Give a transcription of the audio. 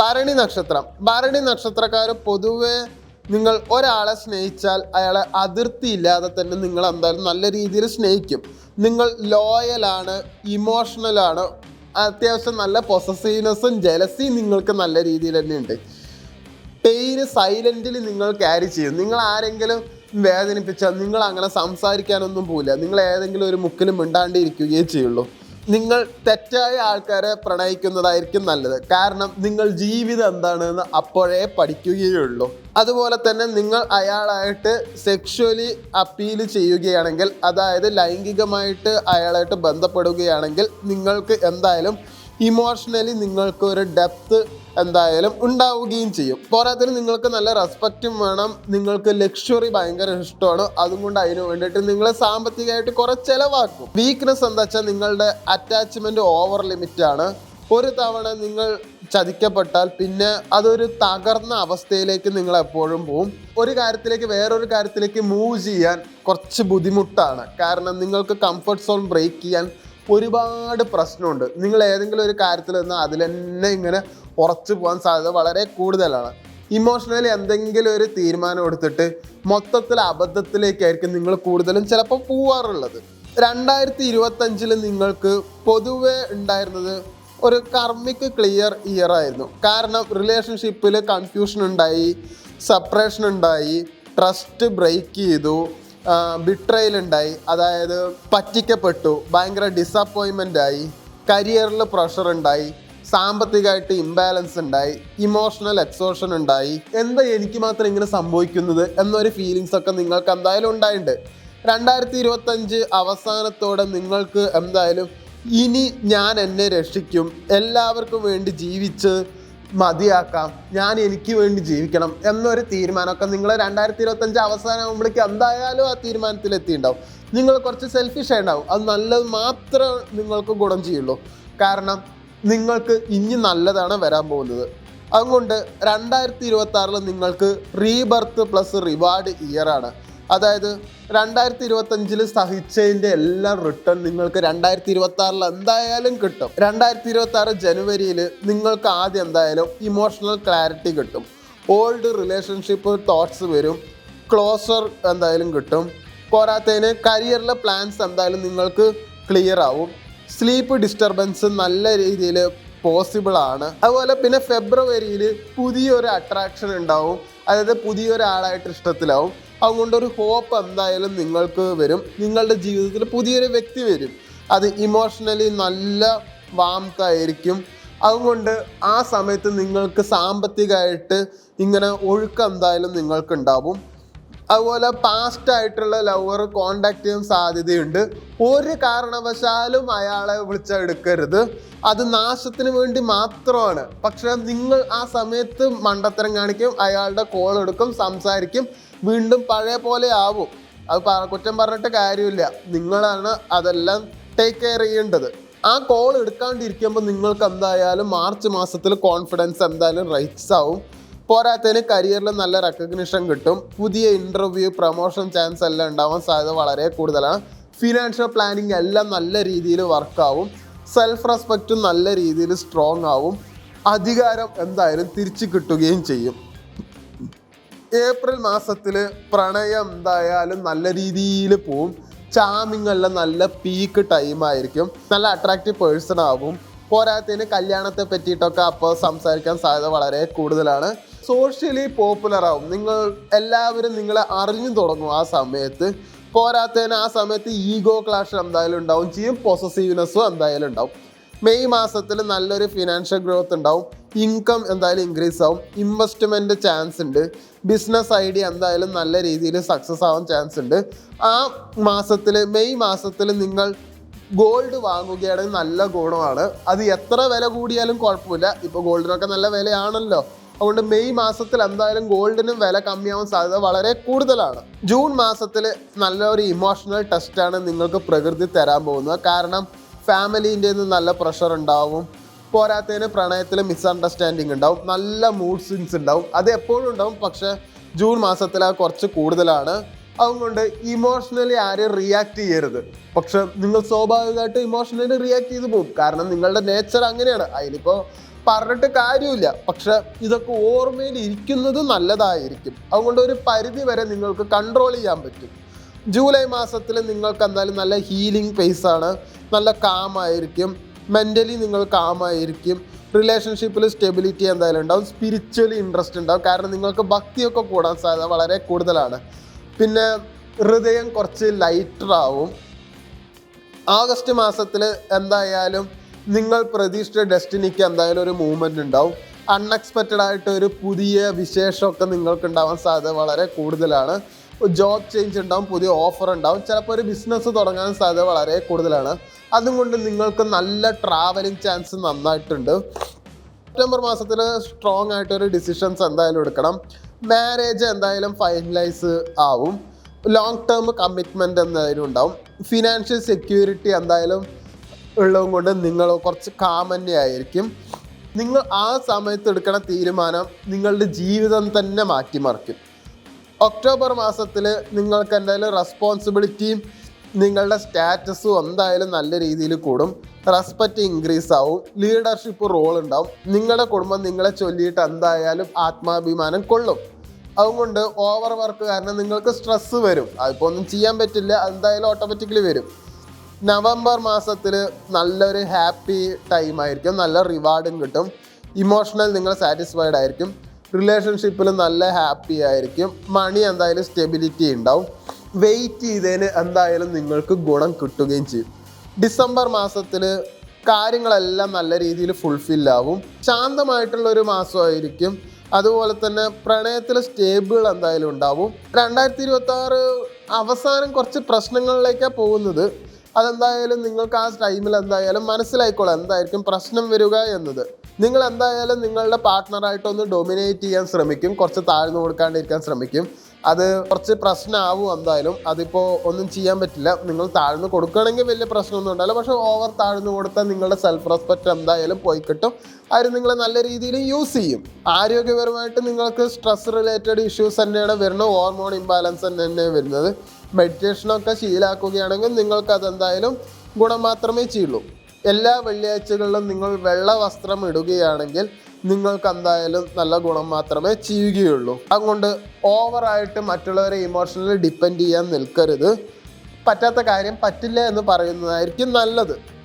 ഭരണി നക്ഷത്രം. ഭരണി നക്ഷത്രക്കാർ പൊതുവെ നിങ്ങൾ ഒരാളെ സ്നേഹിച്ചാൽ അയാളെ അതിർത്തി ഇല്ലാതെ തന്നെ നിങ്ങൾ എന്തായാലും നല്ല രീതിയിൽ സ്നേഹിക്കും. നിങ്ങൾ ലോയലാണ് ഇമോഷണലാണ് അത്യാവശ്യം നല്ല പൊസസീവ്നെസ്സും ജലസിയും നിങ്ങൾക്ക് നല്ല രീതിയിൽ തന്നെ ഉണ്ട്. സൈലന്റിൽ നിങ്ങൾ ക്യാരി ചെയ്യും. നിങ്ങൾ ആരെങ്കിലും വേദനിപ്പിച്ചാൽ നിങ്ങൾ അങ്ങനെ സംസാരിക്കാനൊന്നും പോവില്ല. നിങ്ങൾ ഏതെങ്കിലും ഒരു മുക്കിലും മിണ്ടാണ്ടിരിക്കുകയേ ചെയ്യുള്ളൂ. നിങ്ങൾ തെറ്റായ ആൾക്കാരെ പ്രണയിക്കുന്നതായിരിക്കും നല്ലത്. കാരണം നിങ്ങൾ ജീവിതം എന്താണെന്ന് അപ്പോഴേ പഠിക്കുകയുള്ളൂ. അതുപോലെ തന്നെ നിങ്ങൾ അയാളായിട്ട് സെക്ഷുവലി അപ്പീൽ ചെയ്യുകയാണെങ്കിൽ അതായത് ലൈംഗികമായിട്ട് അയാളായിട്ട് ബന്ധപ്പെടുകയാണെങ്കിൽ നിങ്ങൾക്ക് എന്തായാലും ഇമോഷണലി നിങ്ങൾക്ക് ഒരു ഡെപ്ത് എന്തായാലും ഉണ്ടാവുകയും ചെയ്യും. പോരാത്തതിന് നിങ്ങൾക്ക് നല്ല റെസ്പെക്റ്റും വേണം. നിങ്ങൾക്ക് ലക്ഷറി ഭയങ്കര ഇഷ്ടമാണ്. അതുകൊണ്ട് അതിന് വേണ്ടിയിട്ട് നിങ്ങൾ സാമ്പത്തികമായിട്ട് കുറെ ചിലവാക്കും. വീക്ക്നെസ് എന്താ വെച്ചാൽ നിങ്ങളുടെ അറ്റാച്ച്മെന്റ് ഓവർ ലിമിറ്റ് ആണ്. ഒരു തവണ നിങ്ങൾ ചതിക്കപ്പെട്ടാൽ പിന്നെ അതൊരു തകർന്ന അവസ്ഥയിലേക്ക് നിങ്ങൾ എപ്പോഴും പോവും. ഒരു കാര്യത്തിലേക്ക് വേറൊരു കാര്യത്തിലേക്ക് മൂവ് ചെയ്യാൻ കുറച്ച് ബുദ്ധിമുട്ടാണ്. കാരണം നിങ്ങൾക്ക് കംഫർട്ട് സോൺ ബ്രേക്ക് ചെയ്യാൻ ഒരുപാട് പ്രശ്നമുണ്ട്. നിങ്ങൾ ഏതെങ്കിലും ഒരു കാര്യത്തിൽ നിന്ന് അതിൽ തന്നെ ഇങ്ങനെ ഉറച്ചു പോകാൻ സാധ്യത വളരെ കൂടുതലാണ്. ഇമോഷണലി എന്തെങ്കിലും ഒരു തീരുമാനം എടുത്തിട്ട് മൊത്തത്തിൽ അബദ്ധത്തിലേക്കായിരിക്കും നിങ്ങൾ കൂടുതലും ചിലപ്പോൾ പോവാറുള്ളത്. രണ്ടായിരത്തി ഇരുപത്തഞ്ചിൽ നിങ്ങൾക്ക് പൊതുവെ ഉണ്ടായിരുന്നത് ഒരു കർമ്മിക്ക് ക്ലിയർ ഇയർ ആയിരുന്നു. കാരണം റിലേഷൻഷിപ്പിൽ കൺഫ്യൂഷൻ ഉണ്ടായി സെപ്പറേഷൻ ഉണ്ടായി ട്രസ്റ്റ് ബ്രേക്ക് ചെയ്തു ബിട്രയൽ ഉണ്ടായി അതായത് പറ്റിക്കപ്പെട്ടു ഭയങ്കര ഡിസപ്പോയിൻമെന്റ് ആയി കരിയറിൽ പ്രഷർ ഉണ്ടായി സാമ്പത്തികമായിട്ട് ഇംബാലൻസ് ഉണ്ടായി ഇമോഷണൽ എക്സോഷൻ ഉണ്ടായി എന്താ എനിക്ക് മാത്രം ഇങ്ങനെ സംഭവിക്കുന്നത് എന്നൊരു ഫീലിങ്സ് ഒക്കെ നിങ്ങൾക്ക് എന്തായാലും ഉണ്ടായിട്ടുണ്ട് രണ്ടായിരത്തി ഇരുപത്തഞ്ച് അവസാനത്തോടെ നിങ്ങൾക്ക് എന്തായാലും ഇനി ഞാൻ എന്നെ രക്ഷിക്കും എല്ലാവർക്കും വേണ്ടി ജീവിച്ച് മതിയാക്കാം. ഞാൻ എനിക്ക് വേണ്ടി ജീവിക്കണം എന്നൊരു തീരുമാനമൊക്കെ നിങ്ങൾ രണ്ടായിരത്തി ഇരുപത്തഞ്ച് അവസാനമാകുമ്പോഴേക്ക് എന്തായാലും ആ തീരുമാനത്തിൽ എത്തിയിട്ടുണ്ടാവും നിങ്ങൾ കുറച്ച് സെൽഫിഷ് ആയിട്ടുണ്ടാവും. അത് നല്ലത് മാത്രമേ നിങ്ങൾക്ക് ഗുണം ചെയ്യുള്ളൂ. കാരണം നിങ്ങൾക്ക് ഇനി നല്ലതാണ് വരാൻ പോകുന്നത്. അതുകൊണ്ട് രണ്ടായിരത്തി ഇരുപത്തി ആറിൽ നിങ്ങൾക്ക് റീബർത്ത് പ്ലസ് റിവാർഡ് ഇയർ ആണ്. അതായത് രണ്ടായിരത്തി ഇരുപത്തഞ്ചിൽ സഹിച്ചതിന്റെ എല്ലാ റിട്ടേൺ നിങ്ങൾക്ക് രണ്ടായിരത്തി ഇരുപത്തി ആറിൽ എന്തായാലും കിട്ടും. രണ്ടായിരത്തി ഇരുപത്തി ആറ് ജനുവരിയിൽ നിങ്ങൾക്ക് ആദ്യം എന്തായാലും ഇമോഷണൽ ക്ലാരിറ്റി കിട്ടും. ഓൾഡ് റിലേഷൻഷിപ്പ് തോട്ട്സ് വരും. ക്ലോസർ എന്തായാലും കിട്ടും. പോരാത്തതിന് കരിയറിലെ പ്ലാൻസ് എന്തായാലും നിങ്ങൾക്ക് ക്ലിയർ ആവും. സ്ലീപ്പ് ഡിസ്റ്റർബൻസ് നല്ല രീതിയിൽ പോസിബിൾ ആണ്. അതുപോലെ പിന്നെ ഫെബ്രുവരിയിൽ പുതിയൊരു അട്രാക്ഷൻ ഉണ്ടാവും. അതായത് പുതിയൊരാളായിട്ട് ഇഷ്ടത്തിലാവും. അതുകൊണ്ട് ഒരു ഹോപ്പ് എന്തായാലും നിങ്ങൾക്ക് വരും. നിങ്ങളുടെ ജീവിതത്തിൽ പുതിയൊരു വ്യക്തി വരും. അത് ഇമോഷണലി നല്ല വാംത്തായിരിക്കും അതുകൊണ്ട് ആ സമയത്ത് നിങ്ങൾക്ക് സാമ്പത്തികമായിട്ട് ഇങ്ങനെ ഒഴുക്ക് എന്തായാലും നിങ്ങൾക്ക് ഉണ്ടാവും അതുപോലെ പാസ്റ്റ് ആയിട്ടുള്ള ലവർ കോണ്ടാക്ട് ചെയ്യാൻ സാധ്യതയുണ്ട്. ഒരു കാരണവശാലും അയാളെ വിളിച്ചെടുക്കരുത്. അത് നാശത്തിന് വേണ്ടി മാത്രമാണ്. പക്ഷെ നിങ്ങൾ ആ സമയത്ത് മണ്ടത്തരം കാണിക്കും അയാളുടെ കോൾ എടുക്കും സംസാരിക്കും. വീണ്ടും പഴയ പോലെ ആവും. അത് കുറ്റം പറഞ്ഞിട്ട് കാര്യമില്ല. നിങ്ങളാണ് അതെല്ലാം ടേക്ക് കെയർ ചെയ്യേണ്ടത്. ആ കോൾ എടുക്കാണ്ടിരിക്കുമ്പോൾ നിങ്ങൾക്ക് എന്തായാലും മാർച്ച് മാസത്തിൽ കോൺഫിഡൻസ് എന്തായാലും റൈറ്റ്സ് ആവും. പോരാത്തതിന് കരിയറിൽ നല്ല റെക്കഗ്നിഷൻ കിട്ടും. പുതിയ ഇന്റർവ്യൂ പ്രൊമോഷൻ ചാൻസ് എല്ലാം ഉണ്ടാവാൻ സാധ്യത വളരെ കൂടുതലാണ്. ഫിനാൻഷ്യൽ പ്ലാനിങ് എല്ലാം നല്ല രീതിയിൽ വർക്കാവും സെൽഫ് റെസ്പെക്റ്റും നല്ല രീതിയിൽ സ്ട്രോങ് ആവും. അധികാരം എന്തായാലും തിരിച്ചു കിട്ടുകയും ചെയ്യും. ഏപ്രിൽ മാസത്തിൽ പ്രണയം എന്തായാലും നല്ല രീതിയിൽ പോവും. ചാമിങ് എല്ലാം നല്ല പീക്ക് ടൈം ആയിരിക്കും. നല്ല അട്രാക്റ്റീവ് പേഴ്സൺ ആവും. പോരാത്തതിന് കല്യാണത്തെ പറ്റിയിട്ടൊക്കെ അപ്പോൾ സംസാരിക്കാൻ സാധ്യത വളരെ കൂടുതലാണ്. സോഷ്യലി പോപ്പുലർ ആവും. നിങ്ങൾ എല്ലാവരും നിങ്ങളെ അറിഞ്ഞു തുടങ്ങും ആ സമയത്ത്. പോരാത്തതിന് ആ സമയത്ത് ഈഗോ ക്ലാഷ് എന്തായാലും ഉണ്ടാവും. ചെയ്യും പൊസസീവ്നെസ്സും എന്തായാലും ഉണ്ടാവും. മെയ് മാസത്തിൽ നല്ലൊരു ഫിനാൻഷ്യൽ ഗ്രോത്ത് ഉണ്ടാവും. ഇൻകം എന്തായാലും ഇൻക്രീസ് ആവും. ഇൻവെസ്റ്റ്മെന്റ് ചാൻസ് ഉണ്ട്. ബിസിനസ് ഐഡിയ എന്തായാലും നല്ല രീതിയിൽ സക്സസ് ആവാൻ ചാൻസ് ഉണ്ട്. ആ മാസത്തിൽ മെയ് മാസത്തിൽ നിങ്ങൾ ഗോൾഡ് വാങ്ങുകയാണെങ്കിൽ നല്ല ഗുണമാണ്. അത് എത്ര വില കൂടിയാലും കുഴപ്പമില്ല. ഇപ്പോൾ ഗോൾഡിനൊക്കെ നല്ല വിലയാണല്ലോ. അതുകൊണ്ട് മെയ് മാസത്തിൽ എന്തായാലും ഗോൾഡിനും വില കമ്മിയാവാൻ സാധ്യത വളരെ കൂടുതലാണ്. ജൂൺ മാസത്തിൽ നല്ലൊരു ഇമോഷണൽ ടെസ്റ്റാണ് നിങ്ങൾക്ക് പ്രകൃതി തരാൻ പോകുന്നത്. കാരണം ഫാമിലീന്റെ നല്ല പ്രഷർ ഉണ്ടാവും. പോരാത്തതിന് പ്രണയത്തിൽ മിസ്അണ്ടർസ്റ്റാൻഡിങ് ഉണ്ടാവും. നല്ല മൂഡ് സ്വിങ്സ് ഉണ്ടാവും. അത് എപ്പോഴും ഉണ്ടാവും. പക്ഷേ ജൂൺ മാസത്തിൽ ആ കുറച്ച് കൂടുതലാണ്. അതുകൊണ്ട് ഇമോഷണലി ആരും റിയാക്ട് ചെയ്യരുത്. പക്ഷെ നിങ്ങൾ സ്വാഭാവികമായിട്ട് ഇമോഷണലി റിയാക്ട് ചെയ്ത് പോകും. കാരണം നിങ്ങളുടെ നേച്ചർ അങ്ങനെയാണ്. അതിലിപ്പോൾ പറഞ്ഞിട്ട് കാര്യമില്ല. പക്ഷെ ഇതൊക്കെ ഓർമ്മയിൽ ഇരിക്കുന്നത് നല്ലതായിരിക്കും. അതുകൊണ്ട് ഒരു പരിധി വരെ നിങ്ങൾക്ക് കൺട്രോൾ ചെയ്യാൻ പറ്റും. ജൂലൈ മാസത്തിൽ നിങ്ങൾക്ക് എന്തായാലും നല്ല ഹീലിംഗ് ഫേസ് ആണ്. നല്ല കാമായിരിക്കും. മെന്റലി നിങ്ങൾ കാമായിരിക്കും. റിലേഷൻഷിപ്പിൽ സ്റ്റെബിലിറ്റി എന്തായാലും ഉണ്ടാവും. സ്പിരിച്വലി ഇൻട്രസ്റ്റ് ഉണ്ടാവും. കാരണം നിങ്ങൾക്ക് ഭക്തിയൊക്കെ കൂടാൻ സാധ്യത വളരെ കൂടുതലാണ്. പിന്നെ ഹൃദയം കുറച്ച് ലൈറ്റർ ആവും. ആഗസ്റ്റ് മാസത്തിൽ എന്തായാലും നിങ്ങൾ പ്രതീക്ഷിച്ച ഡെസ്റ്റിനിക്ക് എന്തായാലും ഒരു മൂവ്മെന്റ് ഉണ്ടാവും. അൺഎക്സ്പെക്റ്റഡ് ആയിട്ട് ഒരു പുതിയ വിശേഷമൊക്കെ നിങ്ങൾക്ക് ഉണ്ടാവാൻ സാധ്യത വളരെ കൂടുതലാണ്. ജോബ് ചേഞ്ച് ഉണ്ടാവും പുതിയ ഓഫർ ഉണ്ടാവും. ചിലപ്പോൾ ഒരു ബിസിനസ് തുടങ്ങാൻ സാധ്യത വളരെ കൂടുതലാണ്. അതുകൊണ്ട് നിങ്ങൾക്ക് നല്ല ട്രാവലിംഗ് ചാൻസ് നന്നായിട്ടുണ്ട്. സെപ്റ്റംബർ മാസത്തിൽ സ്ട്രോങ് ആയിട്ടൊരു ഡിസിഷൻസ് എന്തായാലും എടുക്കണം. മാരേജ് എന്തായാലും ഫൈനലൈസ് ആവും. ലോങ് ടേം കമ്മിറ്റ്മെന്റ് എന്തായാലും ഉണ്ടാവും. ഫിനാൻഷ്യൽ സെക്യൂരിറ്റി എന്തായാലും ഉള്ളതും കൊണ്ട് നിങ്ങൾ കുറച്ച് കാമന്യ ആയിരിക്കും നിങ്ങൾ ആ സമയത്ത് എടുക്കുന്ന തീരുമാനം നിങ്ങളുടെ ജീവിതം തന്നെ മാറ്റിമറിക്കും. ഒക്ടോബർ മാസത്തിൽ നിങ്ങൾക്ക് എന്തായാലും റെസ്പോൺസിബിലിറ്റിയും നിങ്ങളുടെ സ്റ്റാറ്റസും എന്തായാലും നല്ല രീതിയിൽ കൂടും. റെസ്പെക്റ്റ് ഇൻക്രീസ് ആവും. ലീഡർഷിപ്പ് റോൾ ഉണ്ടാവും. നിങ്ങളുടെ കുടുംബം നിങ്ങളെ ചൊല്ലിയിട്ട് എന്തായാലും ആത്മാഭിമാനം കൊള്ളും. അതുകൊണ്ട് ഓവർ വർക്ക് കാരണം നിങ്ങൾക്ക് സ്ട്രെസ്സ് വരും. അതിപ്പോൾ ഒന്നും ചെയ്യാൻ പറ്റില്ല. എന്തായാലും ഓട്ടോമാറ്റിക്കലി വരും. നവംബർ മാസത്തിൽ നല്ലൊരു ഹാപ്പി ടൈം ആയിരിക്കും. നല്ല റിവാർഡും കിട്ടും. ഇമോഷണൽ നിങ്ങൾ സാറ്റിസ്ഫൈഡ് ആയിരിക്കും. റിലേഷൻഷിപ്പിൽ നല്ല ഹാപ്പി ആയിരിക്കും. മണി എന്തായാലും സ്റ്റെബിലിറ്റി ഉണ്ടാവും. വെയിറ്റ് ചെയ്തതിന് എന്തായാലും നിങ്ങൾക്ക് ഗുണം കിട്ടുകയും ചെയ്യും. ഡിസംബർ മാസത്തിൽ കാര്യങ്ങളെല്ലാം നല്ല രീതിയിൽ ഫുൾഫിൽ ആവും. ശാന്തമായിട്ടുള്ള ഒരു മാസമായിരിക്കും. അതുപോലെ തന്നെ പ്രണയത്തിൽ സ്റ്റേബിൾ എന്തായാലും ഉണ്ടാവും. രണ്ടായിരത്തി ഇരുപത്തി ആറ് അവസാനം കുറച്ച് പ്രശ്നങ്ങളിലേക്കാണ് പോകുന്നത്. അതെന്തായാലും നിങ്ങൾക്ക് ആ ടൈമിൽ എന്തായാലും മനസ്സിലായിക്കോളാം എന്തായിരിക്കും പ്രശ്നം വരിക എന്നത്. നിങ്ങൾ എന്തായാലും നിങ്ങളുടെ പാർട്ട്ണറായിട്ടൊന്ന് ഡൊമിനേറ്റ് ചെയ്യാൻ ശ്രമിക്കും. കുറച്ച് താഴ്ന്നു കൊടുക്കാണ്ടിരിക്കാൻ ശ്രമിക്കും. അത് കുറച്ച് പ്രശ്നമാവും എന്തായാലും. അതിപ്പോൾ ഒന്നും ചെയ്യാൻ പറ്റില്ല. നിങ്ങൾ താഴ്ന്നു കൊടുക്കുകയാണെങ്കിൽ വലിയ പ്രശ്നമൊന്നും ഉണ്ടാവില്ല. പക്ഷേ ഓവർ താഴ്ന്നു കൊടുത്താൽ നിങ്ങളുടെ സെൽഫ് റെസ്പെക്റ്റ് എന്തായാലും പോയി കിട്ടും. അവർ നിങ്ങളെ നല്ല രീതിയിൽ യൂസ് ചെയ്യും. ആരോഗ്യപരമായിട്ട് നിങ്ങൾക്ക് സ്ട്രെസ് റിലേറ്റഡ് ഇഷ്യൂസ് തന്നെയാണ് വരുന്നത്. ഹോർമോൺ ഇംബാലൻസ് തന്നെയാണ് വരുന്നത്. മെഡിറ്റേഷനൊക്കെ ശീലാക്കുകയാണെങ്കിൽ നിങ്ങൾക്ക് അതെന്തായാലും ഗുണം മാത്രമേ ചെയ്യുള്ളൂ. എല്ലാ വെള്ളിയാഴ്ചകളിലും നിങ്ങൾ വെള്ള വസ്ത്രം ഇടുകയാണെങ്കിൽ നിങ്ങൾക്ക് എന്തായാലും നല്ല ഗുണം മാത്രമേ ചെയ്യുകയുള്ളൂ. അതുകൊണ്ട് ഓവറായിട്ട് മറ്റുള്ളവരെ ഇമോഷണലി ഡിപ്പെൻഡ് ചെയ്യാൻ നിൽക്കരുത്. പറ്റാത്ത കാര്യം പറ്റില്ല എന്ന് പറയുന്നതായിരിക്കും നല്ലത്.